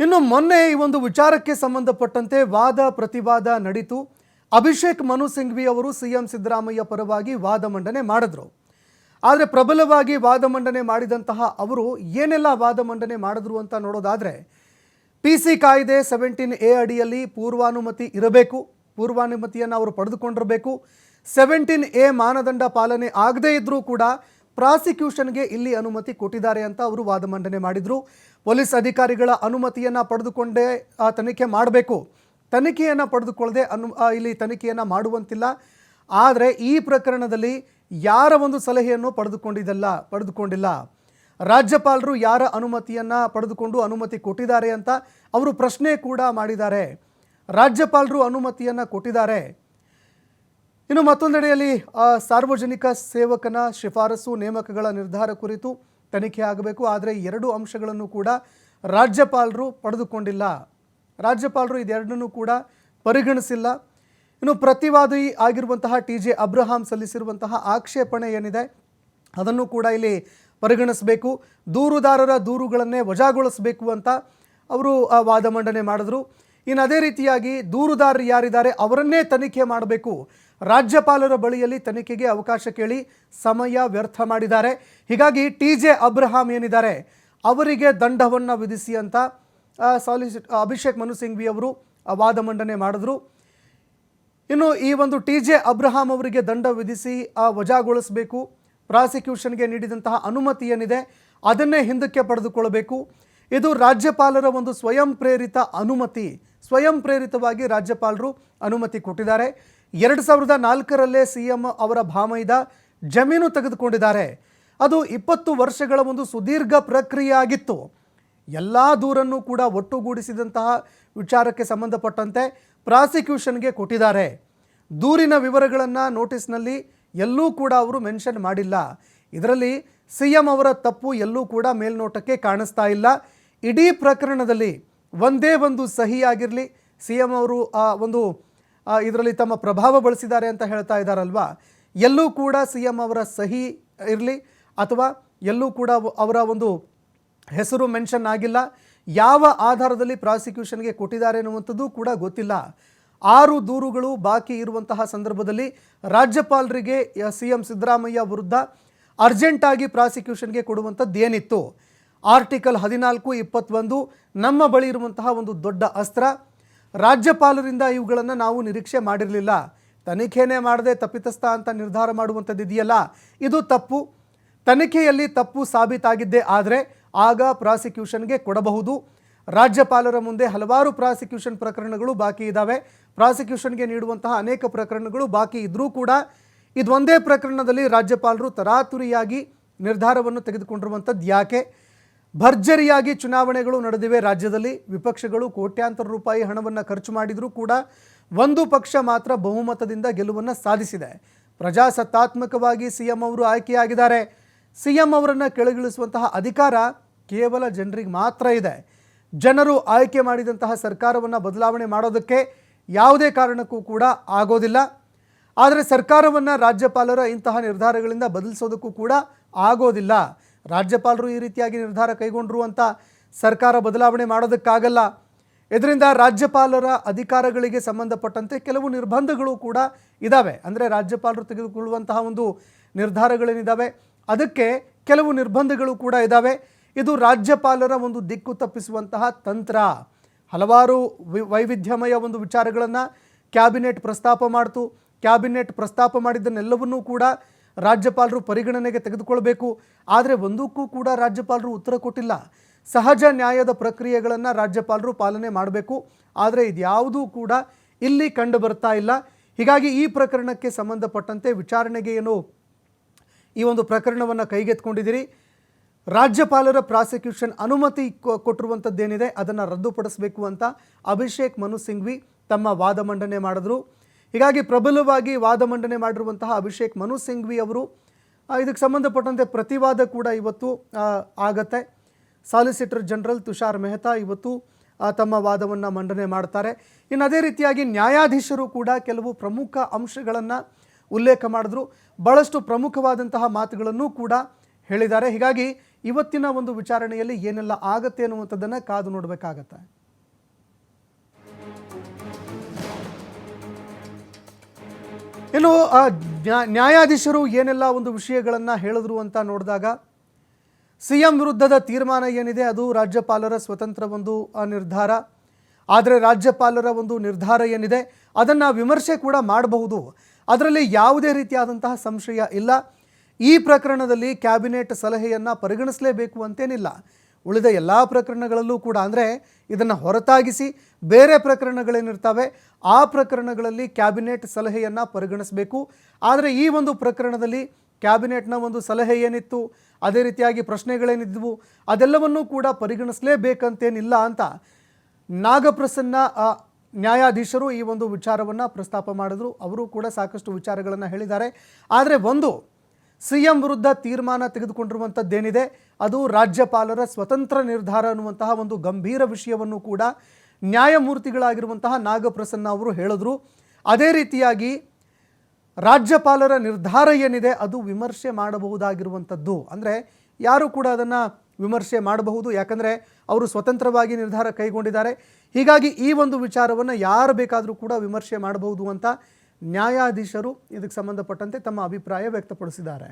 ಇನ್ನು ಮೊನ್ನೆ ಈ ಒಂದು ವಿಚಾರಕ್ಕೆ ಸಂಬಂಧಪಟ್ಟಂತೆ ವಾದ ಪ್ರತಿವಾದ ನಡೀತು. ಅಭಿಷೇಕ್ ಮನು ಸಿಂಘ್ವಿ ಅವರು ಸಿಎಂ ಸಿದ್ದರಾಮಯ್ಯ ಪರವಾಗಿ ವಾದ ಮಂಡನೆ ಮಾಡಿದ್ರು. ಆದರೆ ಪ್ರಬಲವಾಗಿ ವಾದ ಮಂಡನೆ ಮಾಡಿದಂತಹ ಅವರು ಏನೆಲ್ಲ ವಾದ ಮಂಡನೆ ಮಾಡಿದ್ರು ಅಂತ ನೋಡೋದಾದರೆ ಪಿ ಸಿ ಕಾಯ್ದೆ ಸೆವೆಂಟೀನ್ ಎ ಅಡಿಯಲ್ಲಿ ಪೂರ್ವಾನುಮತಿ ಇರಬೇಕು. ಪೂರ್ವಾನುಮತಿಯನ್ನು ಅವರು ಪಡೆದುಕೊಂಡಿರಬೇಕು. ಸೆವೆಂಟೀನ್ ಎ ಮಾನದಂಡ ಪಾಲನೆ ಆಗದೇ ಇದ್ದರೂ ಕೂಡ ಪ್ರಾಸಿಕ್ಯೂಷನ್ಗೆ ಇಲ್ಲಿ ಅನುಮತಿ ಕೊಟ್ಟಿದ್ದಾರೆ ಅಂತ ಅವರು ವಾದ ಮಂಡನೆ ಮಾಡಿದರು. ಪೊಲೀಸ್ ಅಧಿಕಾರಿಗಳ ಅನುಮತಿಯನ್ನು ಪಡೆದುಕೊಂಡೇ, ಆ, ತನಿಖೆ ಮಾಡಬೇಕು. ತನಿಖೆಯನ್ನು ಪಡೆದುಕೊಳ್ಳದೆ ಅನು ಇಲ್ಲಿ ತನಿಖೆಯನ್ನು ಮಾಡುವಂತಿಲ್ಲ. ಆದರೆ ಈ ಪ್ರಕರಣದಲ್ಲಿ ಯಾರ ಒಂದು ಸಲಹೆಯನ್ನು ಪಡೆದುಕೊಂಡಿದ್ದಲ್ಲ, ಪಡೆದುಕೊಂಡಿಲ್ಲ. ರಾಜ್ಯಪಾಲರು ಯಾರ ಅನುಮತಿಯನ್ನು ಪಡೆದುಕೊಂಡು ಅನುಮತಿ ಕೊಟ್ಟಿದ್ದಾರೆ ಅಂತ ಅವರು ಪ್ರಶ್ನೆ ಕೂಡ ಮಾಡಿದ್ದಾರೆ. ರಾಜ್ಯಪಾಲರು ಅನುಮತಿಯನ್ನು ಕೊಟ್ಟಿದ್ದಾರೆ. ಇನ್ನು ಮತ್ತೊಂದೆಡೆಯಲ್ಲಿ ಸಾರ್ವಜನಿಕ ಸೇವಕನ ಶಿಫಾರಸು ನೇಮಕಗಳ ನಿರ್ಧಾರ ಕುರಿತು ತನಿಖೆ ಆಗಬೇಕು. ಆದರೆ ಎರಡು ಅಂಶಗಳನ್ನು ಕೂಡ ರಾಜ್ಯಪಾಲರು ಪಡೆದುಕೊಂಡಿಲ್ಲ. ರಾಜ್ಯಪಾಲರು ಇದೆರಡನ್ನೂ ಕೂಡ ಪರಿಗಣಿಸಿಲ್ಲ. ಇನ್ನು ಪ್ರತಿವಾದಿ ಆಗಿರುವಂತಹ ಟಿ ಜೆ ಅಬ್ರಹಾಂ ಸಲ್ಲಿಸಿರುವಂತಹ ಆಕ್ಷೇಪಣೆ ಏನಿದೆ ಅದನ್ನು ಕೂಡ ಇಲ್ಲಿ ಪರಿಗಣಿಸಬೇಕು. ದೂರುದಾರರ ದೂರುಗಳನ್ನೇ ವಜಾಗೊಳಿಸಬೇಕು ಅಂತ ಅವರು ಆ, ವಾದ ಮಂಡನೆ ಮಾಡಿದ್ರು. ಇನ್ನು ಅದೇ ರೀತಿಯಾಗಿ ದೂರುದಾರರು ಯಾರಿದ್ದಾರೆ ಅವರನ್ನೇ ತನಿಖೆ ಮಾಡಬೇಕು. ರಾಜ್ಯಪಾಲರ ಬಳಿಯಲ್ಲಿ ತನಿಖೆಗೆ ಅವಕಾಶ ಕೇಳಿ ಸಮಯ ವ್ಯರ್ಥ ಮಾಡಿದ್ದಾರೆ. ಹೀಗಾಗಿ ಟಿ ಜೆ ಅಬ್ರಹಾಂ ಏನಿದ್ದಾರೆ? ಅವರಿಗೆ ದಂಡವನ್ನು ವಿಧಿಸಿ ಅಂತ ಸಾಲಿಸಿಟ್ ಅಭಿಷೇಕ್ ಮನು ಸಿಂಘ್ವಿ ಅವರು ವಾದ ಮಂಡನೆ ಮಾಡಿದ್ರು. ಇನ್ನು ಈ ಒಂದು ಟಿ ಜೆ ಅಬ್ರಹಾಂ ಅವರಿಗೆ ದಂಡ ವಿಧಿಸಿ, ಆ, ವಜಾಗೊಳಿಸಬೇಕು. ಪ್ರಾಸಿಕ್ಯೂಷನ್ಗೆ ನೀಡಿದಂತಹ ಅನುಮತಿ ಏನಿದೆ, ಅದನ್ನೇ ಹಿಂದಕ್ಕೆ ಪಡೆದುಕೊಳ್ಳಬೇಕು. ಇದು ರಾಜ್ಯಪಾಲರ ಒಂದು ಸ್ವಯಂ ಪ್ರೇರಿತ ಅನುಮತಿ. ಸ್ವಯಂ ಪ್ರೇರಿತವಾಗಿ ರಾಜ್ಯಪಾಲರು ಅನುಮತಿ ಕೊಟ್ಟಿದ್ದಾರೆ. ಎರಡು ಸಾವಿರದ ನಾಲ್ಕರಲ್ಲೇ ಸಿ ಎಂ ಅವರ ಭಾಮೈದ ಜಮೀನು ತೆಗೆದುಕೊಂಡಿದ್ದಾರೆ. ಅದು ಇಪ್ಪತ್ತು ವರ್ಷಗಳ ಒಂದು ಸುದೀರ್ಘ ಪ್ರಕ್ರಿಯೆ ಆಗಿತ್ತು ಎಲ್ಲ ದೂರನ್ನು ಕೂಡ ಒಟ್ಟುಗೂಡಿಸಿದಂತಹ ವಿಚಾರಕ್ಕೆ ಸಂಬಂಧಪಟ್ಟಂತೆ ಪ್ರಾಸಿಕ್ಯೂಷನ್ಗೆ ಕೊಟ್ಟಿದ್ದಾರೆ. ದೂರಿನ ವಿವರಗಳನ್ನು ನೋಟಿಸ್ನಲ್ಲಿ ಎಲ್ಲೂ ಕೂಡ ಅವರು ಮೆನ್ಷನ್ ಮಾಡಿಲ್ಲ. ಇದರಲ್ಲಿ ಸಿ ಎಂ ಅವರ ತಪ್ಪು ಎಲ್ಲೂ ಕೂಡ ಮೇಲ್ನೋಟಕ್ಕೆ ಕಾಣಿಸ್ತಾ ಇಲ್ಲ. ಇಡೀ ಪ್ರಕರಣದಲ್ಲಿ ಒಂದೇ ಒಂದು ಸಹಿ ಆಗಿರಲಿ ಸಿ ಎಂ ಅವರು ಆ ಒಂದು ಇದರಲ್ಲಿ ತಮ್ಮ ಪ್ರಭಾವ ಬಳಸಿದ್ದಾರೆ ಅಂತ ಹೇಳ್ತಾ ಇದ್ದಾರಲ್ವಾ? ಎಲ್ಲೂ ಕೂಡ ಸಿ ಎಂ ಅವರ ಸಹಿ ಇರಲಿ ಅಥವಾ ಎಲ್ಲೂ ಕೂಡ ಅವರ ಒಂದು ಹೆಸರು ಮೆನ್ಷನ್ ಆಗಿಲ್ಲ. ಯಾವ ಆಧಾರದಲ್ಲಿ ಪ್ರಾಸಿಕ್ಯೂಷನ್ಗೆ ಕೊಟ್ಟಿದ್ದಾರೆ ಅನ್ನುವಂಥದ್ದು ಕೂಡ ಗೊತ್ತಿಲ್ಲ. ಆರು ದೂರುಗಳು ಬಾಕಿ ಇರುವಂತಹ ಸಂದರ್ಭದಲ್ಲಿ ರಾಜ್ಯಪಾಲರಿಗೆ ಸಿ ಎಂ ಸಿದ್ದರಾಮಯ್ಯ ವಿರುದ್ಧ ಅರ್ಜೆಂಟಾಗಿ ಪ್ರಾಸಿಕ್ಯೂಷನ್ಗೆ ಕೊಡುವಂಥದ್ದು ಏನಿತ್ತು ಆರ್ಟಿಕಲ್ ಹದಿನಾಲ್ಕು, ಇಪ್ಪತ್ತೊಂದು, ನಮ್ಮ ಬಳಿ ಇರುವಂತಹ ಒಂದು ದೊಡ್ಡ ಅಸ್ತ್ರ ರಾಜ್ಯಪಾಲರಿಂದ ಇವುಗಳನ್ನು ನಾವು ನಿರೀಕ್ಷೆ ಮಾಡಿರಲಿಲ್ಲ. ತನಿಖೆನೇ ಮಾಡದೆ ತಪ್ಪಿತಸ್ಥ ಅಂತ ನಿರ್ಧಾರ ಮಾಡುವಂಥದ್ದು ಇದೆಯಲ್ಲ? ಇದು ತಪ್ಪು. ತನಿಖೆಯಲ್ಲಿ ತಪ್ಪು ಸಾಬೀತಾಗಿದ್ದೇ ಆದರೆ ಆಗ ಪ್ರಾಸಿಕ್ಯೂಷನ್ಗೆ ಕೊಡಬಹುದು. ರಾಜ್ಯಪಾಲರ ಮುಂದೆ ಹಲವಾರು ಪ್ರಾಸಿಕ್ಯೂಷನ್ ಪ್ರಕರಣಗಳು ಬಾಕಿ ಇದ್ದಾವೆ ಪ್ರಾಸಿಕ್ಯೂಷನ್ಗೆ ನೀಡುವಂತಹ ಅನೇಕ ಪ್ರಕರಣಗಳು ಬಾಕಿ ಇದ್ದರೂ ಕೂಡ ಇದೊಂದೇ ಪ್ರಕರಣದಲ್ಲಿ ರಾಜ್ಯಪಾಲರು ತರಾತುರಿಯಾಗಿ ನಿರ್ಧಾರವನ್ನು ತೆಗೆದುಕೊಂಡಿರುವಂಥದ್ದು ಯಾಕೆ? ಭರ್ಜರಿಯಾಗಿ ಚುನಾವಣೆಗಳು ನಡೆದಿವೆ. ರಾಜ್ಯದಲ್ಲಿ ವಿಪಕ್ಷಗಳು ಕೋಟ್ಯಾಂತರ ರೂಪಾಯಿ ಹಣವನ್ನು ಖರ್ಚು ಮಾಡಿದರೂ ಕೂಡ ಒಂದು ಪಕ್ಷ ಮಾತ್ರ ಬಹುಮತದಿಂದ ಗೆಲುವನ್ನು ಸಾಧಿಸಿದೆ. ಪ್ರಜಾಸತ್ತಾತ್ಮಕವಾಗಿ ಸಿ ಎಂ ಅವರು ಆಯ್ಕೆಯಾಗಿದ್ದಾರೆ. ಸಿ ಎಂ ಅವರನ್ನು ಕೆಳಗಿಳಿಸುವಂತಹ ಅಧಿಕಾರ ಕೇವಲ ಜನರಿಗೆ ಮಾತ್ರ ಇದೆ. ಜನರು ಆಯ್ಕೆ ಮಾಡಿದಂತಹ ಸರ್ಕಾರವನ್ನು ಬದಲಾವಣೆ ಮಾಡೋದಕ್ಕೆ ಯಾವುದೇ ಕಾರಣಕ್ಕೂ ಕೂಡ ಆಗೋದಿಲ್ಲ. ಆದರೆ ಸರ್ಕಾರವನ್ನು ರಾಜ್ಯಪಾಲರ ಇಂತಹ ನಿರ್ಧಾರಗಳಿಂದ ಬದಲಿಸೋದಕ್ಕೂ ಕೂಡ ಆಗೋದಿಲ್ಲ. ರಾಜ್ಯಪಾಲರು ಈ ರೀತಿಯಾಗಿ ನಿರ್ಧಾರ ಕೈಗೊಂಡ್ರು ಅಂತ ಸರ್ಕಾರ ಬದಲಾವಣೆ ಮಾಡೋದಕ್ಕಾಗಲ್ಲ. ಇದರಿಂದ ರಾಜ್ಯಪಾಲರ ಅಧಿಕಾರಗಳಿಗೆ ಸಂಬಂಧಪಟ್ಟಂತೆ ಕೆಲವು ನಿರ್ಬಂಧಗಳು ಕೂಡ ಇದ್ದಾವೆ ಅಂದರೆ ರಾಜ್ಯಪಾಲರು ತೆಗೆದುಕೊಳ್ಳುವಂತಹ ಒಂದು ನಿರ್ಧಾರಗಳೇನಿದ್ದಾವೆ ಅದಕ್ಕೆ ಕೆಲವು ನಿರ್ಬಂಧಗಳು ಕೂಡ ಇದ್ದಾವೆ ಇದು ರಾಜ್ಯಪಾಲರ ಒಂದು ದಿಕ್ಕು ತಪ್ಪಿಸುವಂತಹ ತಂತ್ರ. ಹಲವಾರು ವೈವಿಧ್ಯಮಯ ಒಂದು ವಿಚಾರಗಳನ್ನು ಕ್ಯಾಬಿನೆಟ್ ಪ್ರಸ್ತಾಪ ಮಾಡಿತು. ಕ್ಯಾಬಿನೆಟ್ ಪ್ರಸ್ತಾಪ ಮಾಡಿದ್ದನ್ನೆಲ್ಲವನ್ನೂ ಕೂಡ ರಾಜ್ಯಪಾಲರು ಪರಿಗಣನೆಗೆ ತೆಗೆದುಕೊಳ್ಬೇಕು ಆದರೆ ಒಂದಕ್ಕೂ ಕೂಡ ರಾಜ್ಯಪಾಲರು ಉತ್ತರ ಕೊಟ್ಟಿಲ್ಲ. ಸಹಜ ನ್ಯಾಯದ ಪ್ರಕ್ರಿಯೆಗಳನ್ನು ರಾಜ್ಯಪಾಲರು ಪಾಲನೆ ಮಾಡಬೇಕು. ಆದರೆ ಇದ್ಯಾವುದೂ ಕೂಡ ಇಲ್ಲಿ ಕಂಡು ಬರ್ತಾ ಇಲ್ಲ. ಹೀಗಾಗಿ ಈ ಪ್ರಕರಣಕ್ಕೆ ಸಂಬಂಧಪಟ್ಟಂತೆ ವಿಚಾರಣೆಗೆ ಏನು ಈ ಒಂದು ಪ್ರಕರಣವನ್ನು ಕೈಗೆತ್ಕೊಂಡಿದ್ದೀರಿ ರಾಜ್ಯಪಾಲರ ಪ್ರಾಸಿಕ್ಯೂಷನ್ ಅನುಮತಿ ಕೊಟ್ಟಿರುವಂಥದ್ದೇನಿದೆ ಅದನ್ನು ರದ್ದುಪಡಿಸಬೇಕು ಅಂತ ಅಭಿಷೇಕ್ ಮನು ಸಿಂಘ್ವಿ ತಮ್ಮ ವಾದ ಮಂಡನೆ ಮಾಡಿದ್ರು. ಹೀಗಾಗಿ ಪ್ರಬಲವಾಗಿ ವಾದ ಮಂಡನೆ ಮಾಡಿರುವಂತಹ ಅಭಿಷೇಕ್ ಮನು ಸಿಂಘ್ವಿ ಅವರು ಇದಕ್ಕೆ ಸಂಬಂಧಪಟ್ಟಂತೆ ಪ್ರತಿವಾದ ಕೂಡ ಇವತ್ತು ಆಗತ್ತೆ. ಸಾಲಿಸಿಟರ್ ಜನರಲ್ ತುಷಾರ್ ಮೆಹ್ತಾ ಇವತ್ತು ತಮ್ಮ ವಾದವನ್ನು ಮಂಡನೆ ಮಾಡ್ತಾರೆ. ಇನ್ನು ಅದೇ ರೀತಿಯಾಗಿ ನ್ಯಾಯಾಧೀಶರು ಕೂಡ ಕೆಲವು ಪ್ರಮುಖ ಅಂಶಗಳನ್ನು ಉಲ್ಲೇಖ ಮಾಡಿದ್ರು. ಭಾಳಷ್ಟು ಪ್ರಮುಖವಾದಂತಹ ಮಾತುಗಳನ್ನು ಕೂಡ ಹೇಳಿದ್ದಾರೆ. ಹೀಗಾಗಿ ಇವತ್ತಿನ ಒಂದು ವಿಚಾರಣೆಯಲ್ಲಿ ಏನೆಲ್ಲ ಆಗತ್ತೆ ಅನ್ನುವಂಥದ್ದನ್ನು ಕಾದು ನೋಡಬೇಕಾಗತ್ತೆ. ಇನ್ನು ನ್ಯಾಯಾಧೀಶರು ಏನೆಲ್ಲ ಒಂದು ವಿಷಯಗಳನ್ನು ಹೇಳಿದ್ರು ಅಂತ ನೋಡಿದಾಗ ಸಿ ಎಂ ವಿರುದ್ಧದ ತೀರ್ಮಾನ ಏನಿದೆ ಅದು ರಾಜ್ಯಪಾಲರ ಸ್ವತಂತ್ರ ಒಂದು ನಿರ್ಧಾರ. ಆದರೆ ರಾಜ್ಯಪಾಲರ ಒಂದು ನಿರ್ಧಾರ ಏನಿದೆ ಅದನ್ನು ವಿಮರ್ಶೆ ಕೂಡ ಮಾಡಬಹುದು. ಅದರಲ್ಲಿ ಯಾವುದೇ ರೀತಿಯಾದಂತಹ ಸಂಶಯ ಇಲ್ಲ. ಈ ಪ್ರಕರಣದಲ್ಲಿ ಕ್ಯಾಬಿನೆಟ್ ಸಲಹೆಯನ್ನು ಪರಿಗಣಿಸಲೇಬೇಕು ಅಂತೇನಿಲ್ಲ. ಉಳಿದ ಎಲ್ಲ ಪ್ರಕರಣಗಳಲ್ಲೂ ಕೂಡ ಅಂದರೆ ಇದನ್ನು ಹೊರತಾಗಿಸಿ ಬೇರೆ ಪ್ರಕರಣಗಳೇನಿರ್ತವೆ ಆ ಪ್ರಕರಣಗಳಲ್ಲಿ ಕ್ಯಾಬಿನೆಟ್ ಸಲಹೆಯನ್ನು ಪರಿಗಣಿಸಬೇಕು. ಆದರೆ ಈ ಒಂದು ಪ್ರಕರಣದಲ್ಲಿ ಕ್ಯಾಬಿನೆಟ್ನ ಒಂದು ಸಲಹೆ ಏನಿತ್ತು, ಅದೇ ರೀತಿಯಾಗಿ ಪ್ರಶ್ನೆಗಳೇನಿದ್ವು, ಅದೆಲ್ಲವನ್ನೂ ಕೂಡ ಪರಿಗಣಿಸಲೇಬೇಕಂತೇನಿಲ್ಲ ಅಂತ ನಾಗಪ್ರಸನ್ನ ನ್ಯಾಯಾಧೀಶರು ಈ ಒಂದು ವಿಚಾರವನ್ನು ಪ್ರಸ್ತಾಪ ಮಾಡಿದ್ರು. ಅವರು ಕೂಡ ಸಾಕಷ್ಟು ವಿಚಾರಗಳನ್ನು ಹೇಳಿದ್ದಾರೆ. ಆದರೆ ಒಂದು ಸಿ ಎಂ ವಿರುದ್ಧ ತೀರ್ಮಾನ ತೆಗೆದುಕೊಂಡಿರುವಂಥದ್ದೇನಿದೆ ಅದು ರಾಜ್ಯಪಾಲರ ಸ್ವತಂತ್ರ ನಿರ್ಧಾರ ಅನ್ನುವಂತಹ ಒಂದು ಗಂಭೀರ ವಿಷಯವನ್ನು ಕೂಡ ನ್ಯಾಯಮೂರ್ತಿಗಳಾಗಿರುವಂತಹ ನಾಗಪ್ರಸನ್ನ ಅವರು ಹೇಳಿದ್ರು. ಅದೇ ರೀತಿಯಾಗಿ ರಾಜ್ಯಪಾಲರ ನಿರ್ಧಾರ ಏನಿದೆ ಅದು ವಿಮರ್ಶೆ ಮಾಡಬಹುದಾಗಿರುವಂಥದ್ದು. ಅಂದರೆ ಯಾರು ಕೂಡ ಅದನ್ನು ವಿಮರ್ಶೆ ಮಾಡಬಹುದು. ಯಾಕಂದರೆ ಅವರು ಸ್ವತಂತ್ರವಾಗಿ ನಿರ್ಧಾರ ಕೈಗೊಂಡಿದ್ದಾರೆ. ಹೀಗಾಗಿ ಈ ಒಂದು ವಿಚಾರವನ್ನು ಯಾರು ಬೇಕಾದರೂ ಕೂಡ ವಿಮರ್ಶೆ ಮಾಡಬಹುದು ಅಂತ ನ್ಯಾಯಾಧೀಶರು ಇದಕ್ಕೆ ಸಂಬಂಧಪಟ್ಟಂತೆ ತಮ್ಮ ಅಭಿಪ್ರಾಯ ವ್ಯಕ್ತಪಡಿಸಿದ್ದಾರೆ.